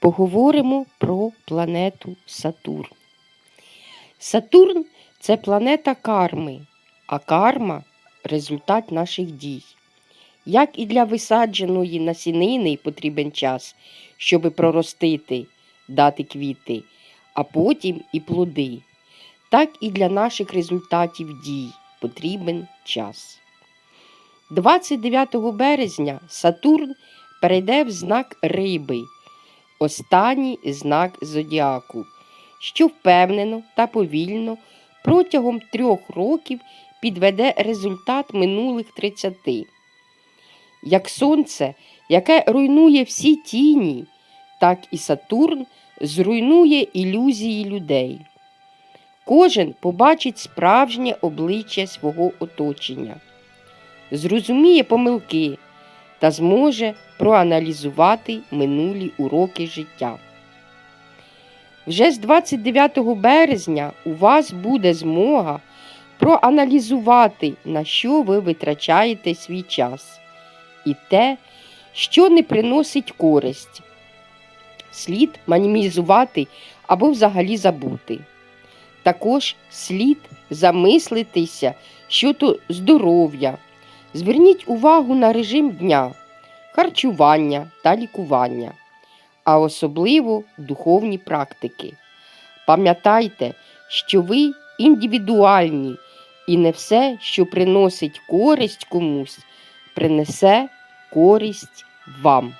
Поговоримо про планету Сатурн. Сатурн це планета карми, а карма результат наших дій. Як і для висадженої насінини потрібен час, щоб проростити, дати квіти, а потім і плоди, так і для наших результатів дій потрібен час. 29 березня Сатурн перейде в знак Риби, останній знак зодіаку, що впевнено та повільно протягом трьох років підведе результат минулих 30. Як сонце, яке руйнує всі тіні, так і Сатурн зруйнує ілюзії людей. Кожен побачить справжнє обличчя свого оточення, зрозуміє помилки та зможе проаналізувати минулі уроки життя. Вже з 29 березня у вас буде змога проаналізувати, на що ви витрачаєте свій час, і те, що не приносить користь. Слід мінімізувати або взагалі забути. Також слід замислитися щодо здоров'я. Зверніть увагу на режим дня, харчування та лікування, а особливо духовні практики. Пам'ятайте, що ви індивідуальні і не все, що приносить користь комусь, принесе користь вам.